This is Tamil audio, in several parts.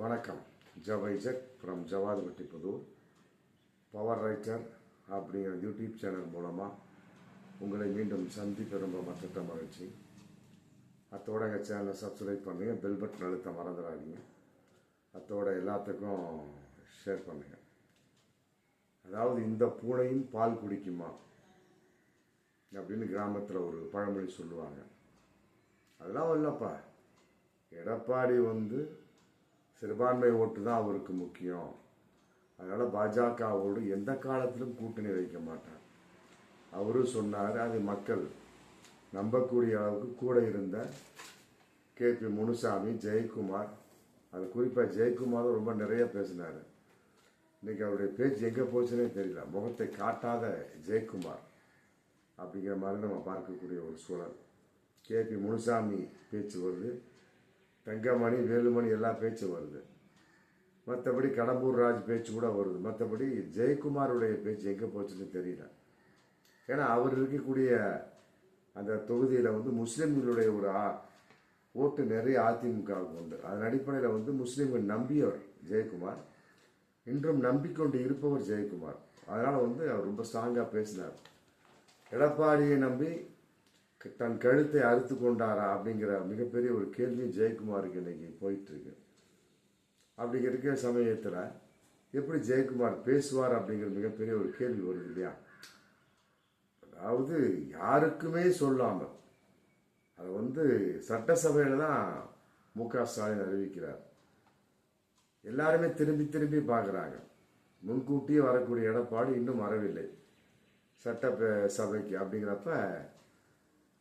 வணக்கம். ஜவைஜக் from Javathipatti Puthur. Power writer அப்படிங்கிற யூடியூப் சேனல் மூலமாக உங்களை மீண்டும் சந்திக்க ரொம்ப மற்ற மகிழ்ச்சி. அத்தோட எங்கள் சேனலை சப்ஸ்கிரைப் பண்ணுங்க பெல் பட்டன் அழுத்த மறந்துடாதீங்க. அத்தோட எல்லாத்துக்கும் ஷேர் பண்ணுங்கள் அதாவது இந்த பூனையும் பால் குடிக்குமா அப்படின்னு கிராமத்தில் ஒரு பழமொழி சொல்லுவாங்க. அதெல்லாம் இல்லைப்பா எடப்பாடி வந்து சிறுபான்மை ஓட்டு தான் அவருக்கு முக்கியம். அதனால் பாஜகவோடு எந்த காலத்திலும் கூட்டணி வைக்க மாட்டார். அவரும் சொன்னார் அது மக்கள் நம்பக்கூடிய அளவுக்கு கூட இருந்த கே பி முனுசாமி ஜெயக்குமார் அது குறிப்பாக ஜெயக்குமார் ரொம்ப நிறைய பேசினார். இன்னைக்கு அவருடைய பேச்சு எங்கே போச்சுன்னே தெரியல. முகத்தை காட்டாத ஜெயக்குமார் அப்படிங்கிற மாதிரி நம்ம பார்க்கக்கூடிய ஒரு சூழல். கேபி முனுசாமி பேச்சு வருது. தங்கமணி வேலுமணி எல்லா பேச்சும் வருது. மற்றபடி கடம்பூர் ராஜ் பேச்சு கூட வருது. மற்றபடி ஜெயக்குமாருடைய பேச்சு எங்கே போச்சுன்னு தெரியல. ஏன்னா அவர் இருக்கக்கூடிய அந்த தொகுதியில் வந்து முஸ்லீம்களுடைய ஒரு ஆ ஓட்டு நிறைய அதிமுகவுக்கு உண்டு. அதன் அடிப்படையில் வந்து முஸ்லீம்கள் நம்பியவர் ஜெயக்குமார். இன்றும் நம்பிக்கொண்டு இருப்பவர் ஜெயக்குமார். அதனால் வந்து அவர் ரொம்ப ஸ்ட்ராங்காக பேசினார். எடப்பாடியை நம்பி தன் கழுத்தை அறுத்து கொண்டாரா அப்படிங்கிற மிகப்பெரிய ஒரு கேள்வி ஜெயக்குமாருக்கு இன்னைக்கு போயிட்டு இருக்கு அப்படி இருக்கிற சமயத்தில் எப்படி ஜெயக்குமார் பேசுவார் அப்படிங்கிற மிகப்பெரிய ஒரு கேள்வி வருது இல்லையா? அதாவது யாருக்குமே சொல்லாமல் அதை வந்து சட்டசபையில் தான் மு க ஸ்டாலின் அறிவிக்கிறார். எல்லாருமே திரும்பி திரும்பி பார்க்குறாங்க. முன்கூட்டியே வரக்கூடிய எடப்பாடி இன்னும் வரவில்லை. சட்ட சபைக்கு அப்படிங்கிறப்ப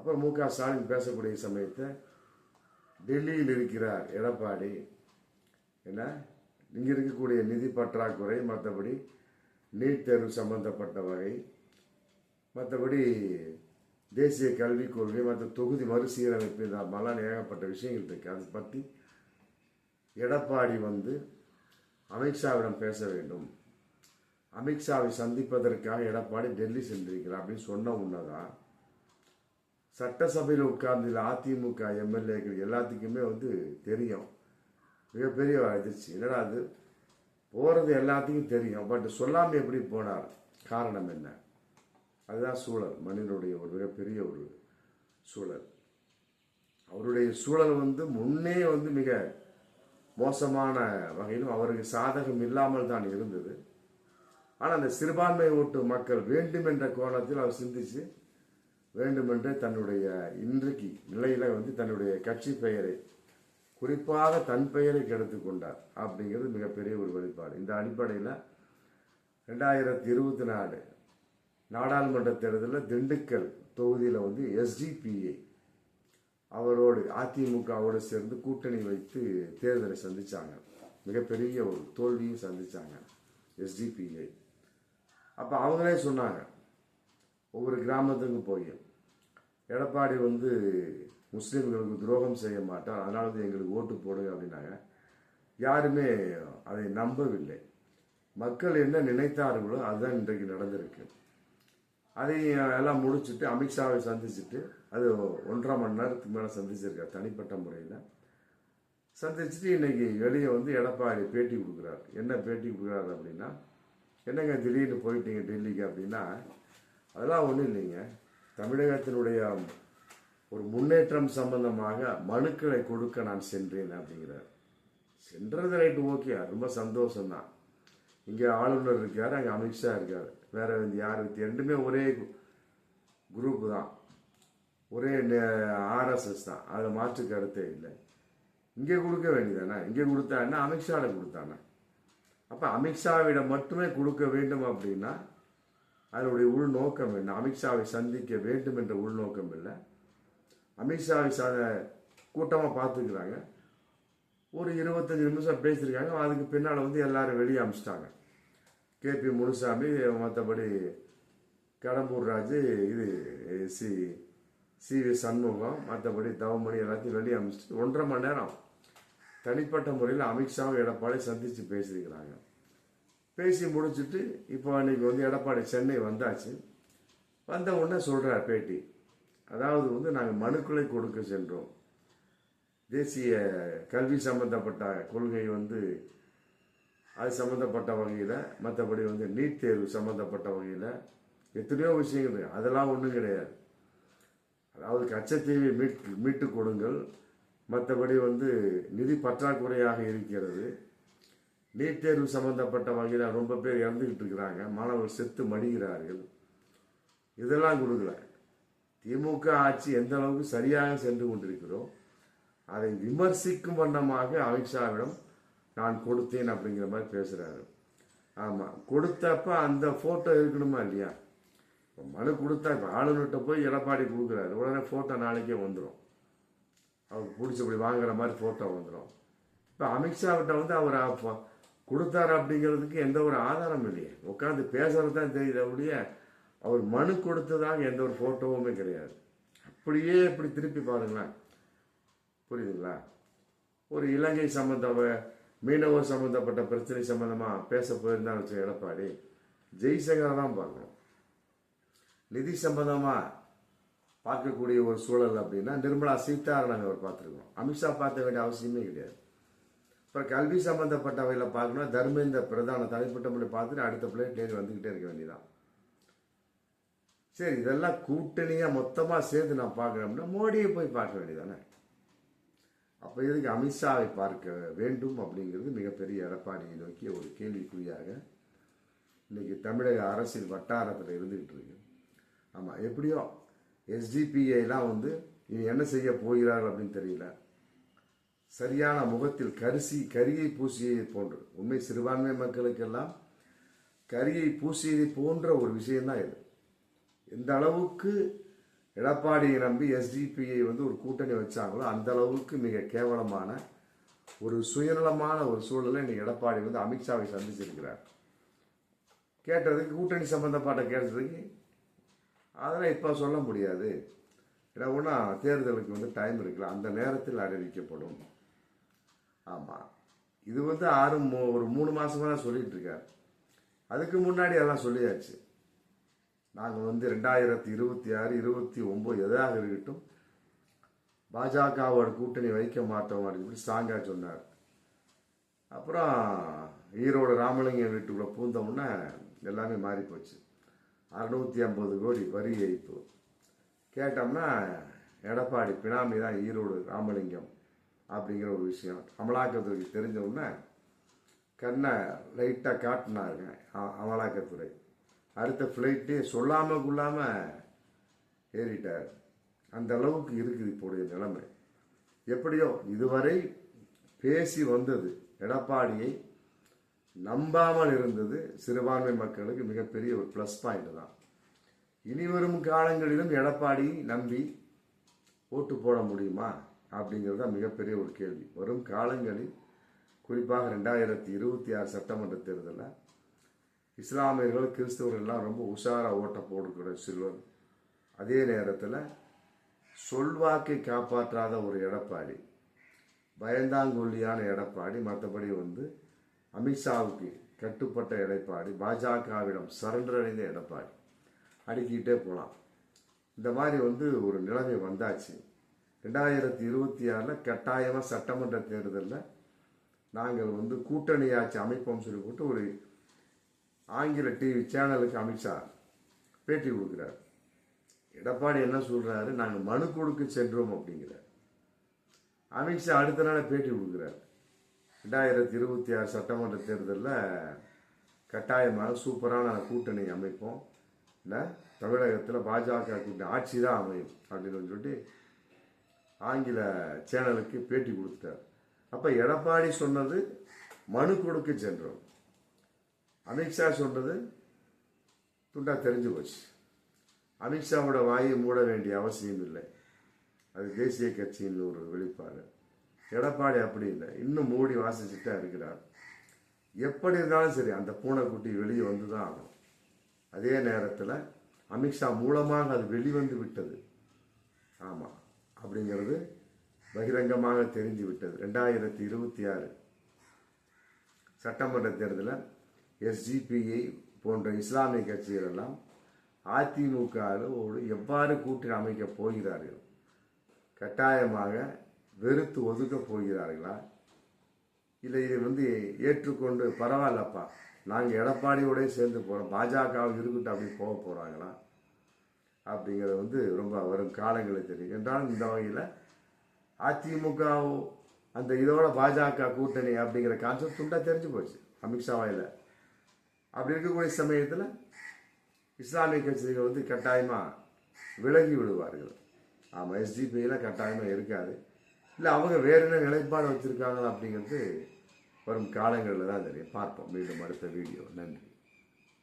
அப்புறம் மு க ஸ்டாலின் பேசக்கூடிய சமயத்தை டெல்லியில் இருக்கிறார் எடப்பாடி. என்ன? இங்கே இருக்கக்கூடிய நிதி பற்றாக்குறை மற்றபடி நீட் தேர்வு சம்பந்தப்பட்ட வகை மற்றபடி தேசிய கல்விக் கொள்கை மற்ற தொகுதி மறுசீரமைப்பு இந்த மாதிரிலாம் ஏகப்பட்ட விஷயங்கள் இருக்கு. அதை பற்றி எடப்பாடி வந்து அமித்ஷாவிடம் பேச வேண்டும். அமித்ஷாவை சந்திப்பதற்காக எடப்பாடி டெல்லி சென்றிருக்கிறார் அப்படின்னு சொன்ன உன்னதான் சட்டசபையில் உட்கார்ந்து அதிமுக எம்எல்ஏக்கள் எல்லாத்துக்குமே வந்து தெரியும். மிகப்பெரிய அதிர்ச்சி. என்னடா அது போகிறது எல்லாத்துக்கும் தெரியும். பட் சொல்லாமல் எப்படி போனார்? காரணம் என்ன? அதுதான் சூழல். மனிதனுடைய ஒரு மிகப்பெரிய ஒரு சூழல். அவருடைய சூழல் வந்து முன்னே வந்து மிக மோசமான வகையிலும் அவருக்கு சாதகம் இல்லாமல் தான் இருந்தது. ஆனால் அந்த சிறுபான்மை ஓட்டு மக்கள் வேண்டும் என்ற கோணத்தில் அவர் சிந்திச்சு வேண்டுமென்றே தன்னுடைய இன்றைக்கு நிலையில வந்து தன்னுடைய கட்சி பெயரை குறிப்பாக தன் பெயரை கெடுத்து கொண்டார் அப்படிங்கிறது மிகப்பெரிய ஒரு வெளிப்பாடு. இந்த அடிப்படையில் ரெண்டாயிரத்தி இருபத்தி நாலு நாடாளுமன்ற தேர்தலில் திண்டுக்கல் தொகுதியில் வந்து எஸ்டிபிஏ அவரோடு அதிமுகவோடு சேர்ந்து கூட்டணி வைத்து தேர்தலை சந்தித்தாங்க மிகப்பெரிய ஒரு தோல்வியும் சந்தித்தாங்க எஸ்டிபிஐ அப்போ அவங்களே சொன்னாங்க ஒவ்வொரு கிராமத்துக்கும் போய். எடப்பாடி வந்து முஸ்லீம்களுக்கு துரோகம் செய்ய மாட்டார். அதனால வந்து எங்களுக்கு ஓட்டு போடுங்க அப்படின்னாங்க. யாருமே அதை நம்பவில்லை. மக்கள் என்ன நினைத்தார்களோ அதுதான் இன்றைக்கு நடந்திருக்கு. அதை எல்லாம் முடிச்சுட்டு அமித்ஷாவை சந்திச்சுட்டு அது ஒன்றரை மணி நேரத்துக்கு மேலே சந்திச்சிருக்கார் தனிப்பட்ட முறையில். சந்திச்சுட்டு இன்னைக்கு வெளியே வந்து எடப்பாடி பேட்டி கொடுக்குறாரு. என்ன பேட்டி கொடுக்குறாரு அப்படின்னா என்னங்க திடீர்னு போயிட்டீங்க டெல்லிக்கு அப்படின்னா அதெல்லாம் ஒன்றும் இல்லைங்க. தமிழகத்தினுடைய ஒரு முன்னேற்றம் சம்பந்தமாக மனுக்களை கொடுக்க நான் சென்றேன் அப்படிங்கிறார். சென்றது ரைட்டு ஓகே. ரொம்ப சந்தோஷம்தான். இங்கே ஆளுநர் இருக்கார் அங்கே அமித்ஷா இருக்கார். வேற வந்து யார் ரெண்டுமே ஒரே குரூப் தான். ஒரே ஆர்எஸ்எஸ் தான். அதில் மாற்று கருத்தே இல்லை. இங்கே கொடுக்க வேண்டியதானே? இங்கே கொடுத்தா என்ன? அமித்ஷாவில் கொடுத்தானே? அப்போ அமித்ஷாவிடம் மட்டுமே கொடுக்க வேண்டும் அப்படின்னா அதனுடைய உள்நோக்கம் என்ன? அமித்ஷாவை சந்திக்க வேண்டும் என்ற உள்நோக்கம் இல்லை. அமித்ஷாவை ச கூட்டமாக பார்த்துக்கிறாங்க. ஒரு இருபத்தஞ்சு நிமிஷம் பேசியிருக்காங்க. அதுக்கு பின்னால் வந்து எல்லாரும் வெளியே அமிச்சிட்டாங்க. கேபி முனுசாமி மற்றபடி கடம்பூர் ராஜு இது சி சி வி சண்முகம் மற்றபடி தவமணி எல்லாத்தையும் வெளியே அமிச்சிட்டு ஒன்றரை மணி நேரம் தனிப்பட்ட முறையில் அமித்ஷாவும் எடப்பாடி சந்தித்து பேசியிருக்கிறாங்க. பேசி முடிச்சுட்டு இப்போ அன்றைக்கி வந்து எடப்பாடி சென்னை வந்தாச்சு. வந்த உடனே சொல்கிறார் பேட்டி. அதாவது வந்து நாங்கள் மனுக்களை கொடுக்க சென்றோம். தேசிய கல்வி சம்பந்தப்பட்ட கொள்கை வந்து அது சம்மந்தப்பட்ட வகையில் மற்றபடி வந்து நீட் தேர்வு சம்மந்தப்பட்ட வகையில் எத்தனையோ விஷயங்கள் அதெல்லாம் ஒன்றும் கிடையாது. அதாவது கச்சத்தீவை மீட் மீட்டு கொடுங்கள். மற்றபடி வந்து நிதி பற்றாக்குறையாக இருக்கிறது. நீட் தேர்வு சம்மந்தப்பட்ட வகையில் ரொம்ப பேர் இறந்துக்கிட்டு இருக்கிறாங்க. மாணவர்கள் செத்து மடிகிறார்கள். இதெல்லாம் கொடுக்கல. திமுக ஆட்சி எந்த அளவுக்கு சரியாக சென்று கொண்டிருக்கிறோம் அதை விமர்சிக்கும் வண்ணமாக அமித்ஷாவிடம் நான் கொடுத்தேன் அப்படிங்கிற மாதிரி பேசுறாரு. ஆமா கொடுத்தப்ப அந்த போட்டோ இருக்கணுமா இல்லையா? மனு கொடுத்தா இப்போ ஆளுநர்கிட்ட போய் எடப்பாடி கொடுக்குறாரு. உடனே போட்டோ நாளைக்கே வந்துடும் அவருக்கு பிடிச்சபடி வாங்குற மாதிரி போட்டோ வந்துடும் இப்போ அமித்ஷாவிட்ட வந்து அவர் கொடுத்தாரு அப்படிங்கிறதுக்கு எந்த ஒரு ஆதாரம் இல்லையே. உட்காந்து பேசுறது தான் தெரியுது அப்படியே அவர் மனு கொடுத்ததாக எந்த ஒரு ஃபோட்டோவுமே கிடையாது. அப்படியே இப்படி திருப்பி பாருங்களேன். புரியுதுங்களா? ஒரு இலங்கை சம்பந்த மீனவர் சம்பந்தப்பட்ட பிரச்சனை சம்மந்தமாக பேச போயிருந்தான் வச்சு எடப்பாடி. ஜெய்சங்கரை தான் பார்க்கணும். நிதி சம்பந்தமாக பார்க்கக்கூடிய ஒரு சூழல் அப்படின்னா நிர்மலா சீதாராமன் அவர் பார்த்துருக்கோம் அமித்ஷா பார்த்த வேண்டிய அவசியமே கிடையாது. இப்போ கல்வி சம்பந்தப்பட்டவையில் பார்க்கணும் தர்மேந்திர பிரதான தனிப்பட்ட முறை பார்த்துட்டு அடுத்த பிள்ளை டெய்லி வந்துக்கிட்டே இருக்க வேண்டியதான் சரி இதெல்லாம் கூட்டணியாக மொத்தமாக சேர்த்து நான் பார்க்குறோம்னா மோடியை போய் பார்க்க வேண்டியதானே அப்போ இதுக்கு அமித்ஷாவை பார்க்க வேண்டும் அப்படிங்கிறது மிகப்பெரிய எடப்பாடியை நோக்கிய ஒரு கேள்விக்குறியாக இன்றைக்கி தமிழக அரசியல் வட்டாரத்தில் இருந்துக்கிட்டு இருக்கு. ஆமாம் எப்படியோ எஸ்டிபிஐலாம் வந்து இனி என்ன செய்ய போகிறார்கள் அப்படின்னு தெரியல. சரியான முகத்தில் கரிசி கரியை பூசியதை போன்று. உண்மை சிறுபான்மை மக்களுக்கெல்லாம் கரியை பூசியதை போன்ற ஒரு விஷயம்தான் இது. எந்த அளவுக்கு எடப்பாடியை நம்பி எஸ்டிபிஐ வந்து ஒரு கூட்டணி வச்சாங்களோ அந்த அளவுக்கு மிக கேவலமான ஒரு சுயநலமான ஒரு சூழலை இன்னைக்கு எடப்பாடி வந்து அமித்ஷாவை சந்திச்சிருக்கிறார். கேட்டதுக்கு கூட்டணி சம்பந்தப்பட்ட கேட்டதுக்கு அதெல்லாம் இப்போ சொல்ல முடியாது. ஏன்னா ஒன்றா தேர்தலுக்கு வந்து டைம் இருக்குல்ல அந்த நேரத்தில் அறிவிக்கப்படும். ஆமாம் இது வந்து ஆறு மூ- ஒரு மூணு மாதமாக தான் சொல்லிகிட்டு இருக்காரு. அதுக்கு முன்னாடி எல்லாம் சொல்லியாச்சு. நாங்கள் வந்து ரெண்டாயிரத்தி இருபத்தி ஆறு இருபத்தி ஒம்பது எதாக இருக்கட்டும் பாஜகவோட கூட்டணி வைக்க மாட்டோம் அப்படின்னு சொல்லி ஸ்ட்ராங்காக சொன்னார். அப்புறம் ஈரோடு ராமலிங்கம் வீட்டுக்குள்ளே பூந்தோம்னா எல்லாமே மாறி போச்சு. அறுநூத்தி ஐம்பது கோடி வரி ஏய்ப்பு. கேட்டோம்னா எடப்பாடி பினாமி தான் ஈரோடு ராமலிங்கம். அப்படிங்கிற ஒரு விஷயம். அமலாக்கத்துறை தெரிஞ்ச உடனே கண்ணை லைட்டாக காட்டினாருங்க அ- அமலாக்கத்துறை. அடுத்த ஃப்ளைட்டு சொல்லாமல் கொள்ளாமல் ஏறிட்டார். அந்த அளவுக்கு இருக்குது இப்போடைய நிலைமை. எப்படியோ இதுவரை பேசி வந்தது எடப்பாடியை நம்பாமல் இருந்தது சிறுபான்மை மக்களுக்கு மிகப்பெரிய ஒரு ப்ளஸ் பாயிண்ட் தான். இனி வரும் காலங்களிலும் எடப்பாடி நம்பி ஓட்டு போட முடியுமா? அப்படிங்கிறது தான் மிகப்பெரிய ஒரு கேள்வி. வரும் காலங்களில் குறிப்பாக ரெண்டாயிரத்தி இருபத்தி ஆறு சட்டமன்ற தேர்தலில் இஸ்லாமியர்கள் கிறிஸ்தவர்கள்லாம் ரொம்ப உஷாராக ஓட்ட போடுகிற சிறுவர் அதே நேரத்தில் சொல்வாக்கை காப்பாற்றாத ஒரு எடப்பாடி பயந்தாங்கொல்லியான எடப்பாடி மற்றபடி வந்து அமித்ஷாவுக்கு கட்டுப்பட்ட எடப்பாடி பாஜகவிடம் சரண்டடைந்த எடப்பாடி. அடுக்கிக்கிட்டே போகலாம் இந்த மாதிரி வந்து ஒரு நிலைமை வந்தாச்சு. ரெண்டாயிரத்தி இருபத்தி ஆறில் கட்டாயமாக சட்டமன்ற தேர்தலில் நாங்கள் வந்து கூட்டணி ஆட்சி அமைப்போம் சொல்லி போட்டு ஒரு ஆங்கில டிவி சேனலுக்கு அமித்ஷா பேட்டி கொடுக்குறார். எடப்பாடி என்ன சொல்கிறாரு நாங்கள் மனு கொடுக்க சென்றோம் அப்படிங்கிறார். அமித்ஷா அடுத்த நாள் பேட்டி கொடுக்குறார். ரெண்டாயிரத்தி இருபத்தி ஆறு சட்டமன்ற தேர்தலில் கட்டாயமாக சூப்பரான கூட்டணி அமைப்போம். இல்லை தமிழகத்தில் பாஜக கூட்டணி ஆட்சி தான் அமையும் அப்படின்னு சொல்லிட்டு ஆங்கில சேனலுக்கு பேட்டி கொடுத்துட்டார். அப்போ எடப்பாடி சொன்னது மனு கொடுக்க சென்றோம் அமித்ஷா சொன்னது துண்டா தெரிஞ்சு போச்சு. அமித்ஷாவோட வாயை மூட வேண்டிய அவசியம் இல்லை. அது தேசிய கட்சியின் ஒரு வெளிப்பாடு. எடப்பாடி அப்படி இல்லை. இன்னும் மூடி வாசிச்சுட்டா இருக்கிறார். எப்படி இருந்தாலும் சரி அந்த பூனைக்குட்டி வெளியே வந்து தான் ஆகும் அதே நேரத்தில் அமித்ஷா மூலமாக அது வெளிவந்து விட்டது. ஆமாம் அப்படிங்கிறது பகிரங்கமாக தெரிஞ்சுவிட்டது ரெண்டாயிரத்தி இருபத்தி ஆறு சட்டமன்ற தேர்தலில் எஸ்ஜிபிஐ போன்ற இஸ்லாமிய கட்சிகள் எல்லாம் அதிமுகவோடு எவ்வாறு கூட்டணி அமைக்கப் போகிறார்கள்? கட்டாயமாக வெறுத்து ஒதுக்கப் போகிறார்களா? இல்லை இதை வந்து ஏற்றுக்கொண்டு பரவாயில்லப்பா நாங்கள் எடப்பாடியோடய சேர்ந்து போகிறோம் பாஜகவும் இருக்கட்டும் அப்படி போக போகிறாங்களா அப்படிங்கிறது வந்து ரொம்ப வரும் காலங்களில் தெரியும். என்றாலும் இந்த வகையில் அதிமுக அந்த இதோட பாஜக கூட்டணி அப்படிங்கிற கான்செப்ட் உண்டாக தெரிஞ்சு போச்சு அமித்ஷா வாயில். அப்படி இருக்கக்கூடிய சமயத்தில் இஸ்லாமிய கட்சிகள் வந்து கட்டாயமாக விலகி விடுவார்கள். ஆமாம் எஸ்டிபியில் கட்டாயமாக இருக்காது. இல்லை அவங்க வேறு என்ன நிலைப்பாடு வச்சுருக்காங்களா அப்படிங்கிறது வரும் காலங்களில் தான் தெரியும். பார்ப்போம். மீண்டும் அடுத்த வீடியோ. நன்றி.